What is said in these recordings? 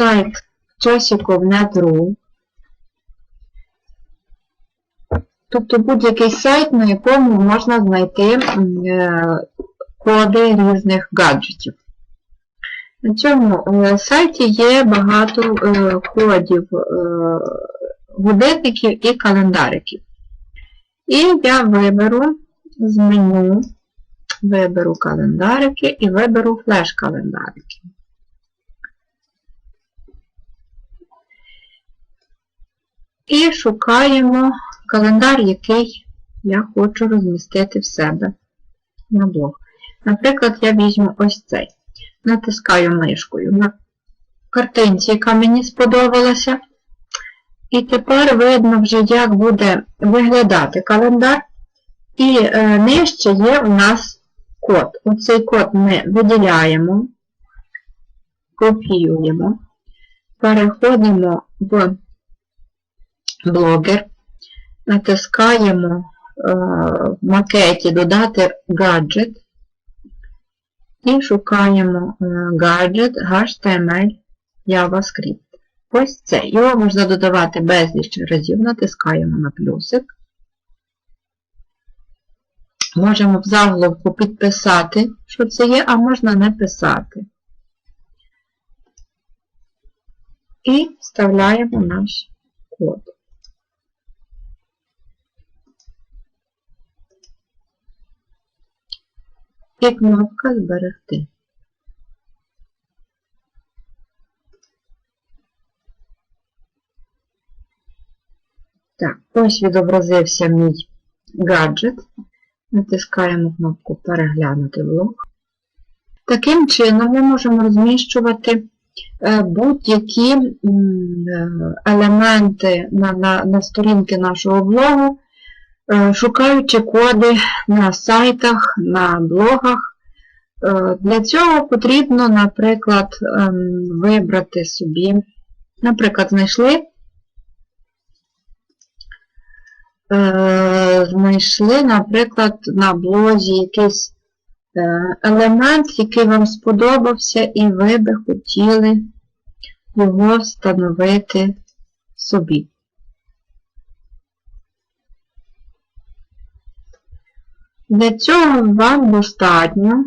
сайт часиков.net.ru. Тобто будь-який сайт, на якому можна знайти е, коди різних гаджетів. На цьому е, сайті є багато е, кодів годинників і календариків. І я виберу з меню, виберу календарики і виберу флеш-календарики. І шукаємо календар, який я хочу розмістити в себе на блог. Наприклад, я візьму ось цей. Натискаю мишкою на картинці, яка мені сподобалася. І тепер видно вже, як буде виглядати календар. І е, нижче є у нас код. Оцей код ми виділяємо, копіюємо, переходимо в блогер, натискаємо е, в макеті додати гаджет і шукаємо е, гаджет HTML JavaScript. Ось це. Його можна додавати безліч разів, натискаємо на плюсик. Можемо в заголовку підписати, що це є, а можна не писати. І вставляємо наш код. І кнопка Зберегти. Так, ось відобразився мій гаджет. Натискаємо кнопку Переглянути блок. Таким чином ми можемо розміщувати е, будь-які е, елементи на, на, на сторінки нашого блогу, шукаючи коди на сайтах, на блогах. Е, Для цього потрібно, наприклад, ем, вибрати собі, наприклад, знайшли е, знайшли, наприклад, на блозі якийсь е, елемент, який вам сподобався, і ви би хотіли його встановити собі. Для цього вам достатньо.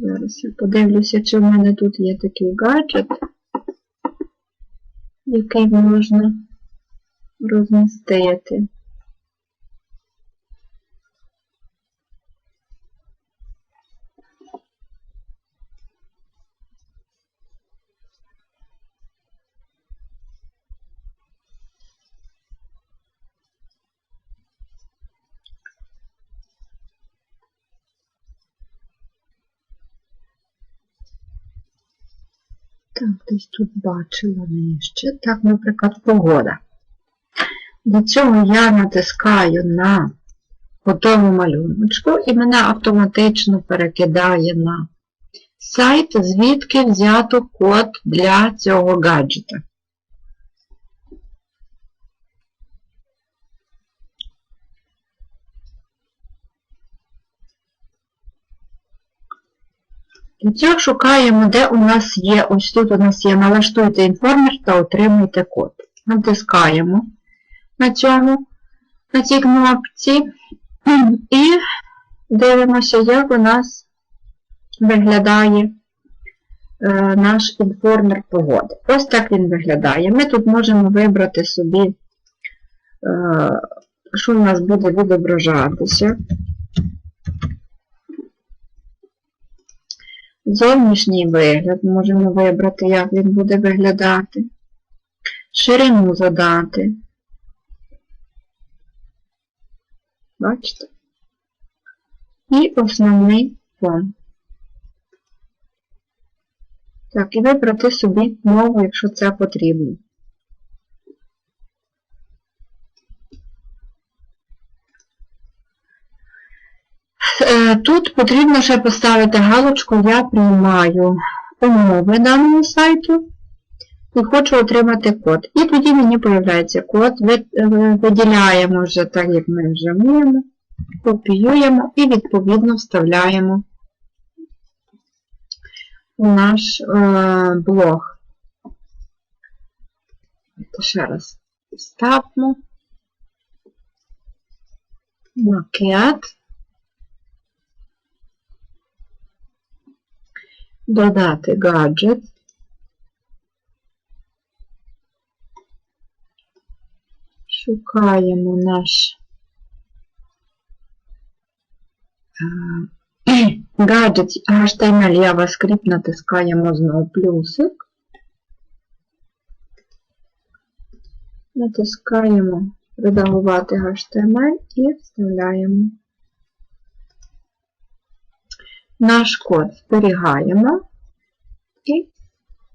Зараз я подивлюся, чи в мене тут є такий гаджет, який можна розмістити. Так, десь тут бачила нижче. Так, наприклад, погода. Для цього я натискаю на готову малюночку і мене автоматично перекидає на сайт, звідки взято код для цього гаджета. Цього шукаємо, де у нас є, ось тут у нас є налаштуйте інформер та отримуйте код. Натискаємо на цьому, на цій кнопці і дивимося, як у нас виглядає е, наш інформер погоди. Ось так він виглядає. Ми тут можемо вибрати собі, е, що у нас буде відображатися. Зовнішній вигляд можемо вибрати, як він буде виглядати. Ширину задати. Бачите? І основний фон. Так, і вибрати собі мову, якщо це потрібно. Тут потрібно ще поставити галочку Я приймаю умови даного сайту і хочу отримати код. І тоді мені з'являється код, е, виділяємо вже так, як ми вже вміємо, копіюємо і відповідно вставляємо у наш е, блог. Ще раз ставимо. Макет. Додати гаджет. Шукаємо наш гаджет HTML JavaScript, натискаємо знову плюсик. Натискаємо редагувати HTML і вставляємо. Наш код зберігаємо і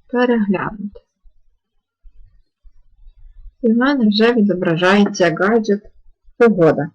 переглянути. І в мене вже відображається гаджет погода.